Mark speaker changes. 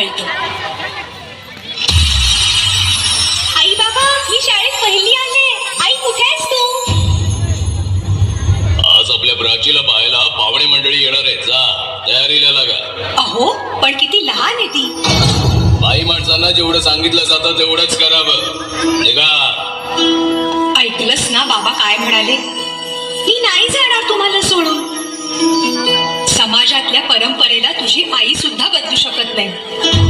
Speaker 1: मिळतं आई बाबा मी शाळेत पहिली आले आई कुठे आहेस तू?
Speaker 2: आज आपल्या प्राचीला पाहायला पाहुणे मंडळी येणार आहेत. जा तयारीला लागा.
Speaker 1: अहो पण किती लहान आहे ती.
Speaker 2: बाई माणसांना जेवढं सांगितलं जातं तेवढंच करावं. निघा.
Speaker 1: ऐकलंस ना बाबा काय म्हणाले? मी नाही जाणार समाजातल्या परंपरेला तुझी आई सुद्धा बदलू शकत नाही.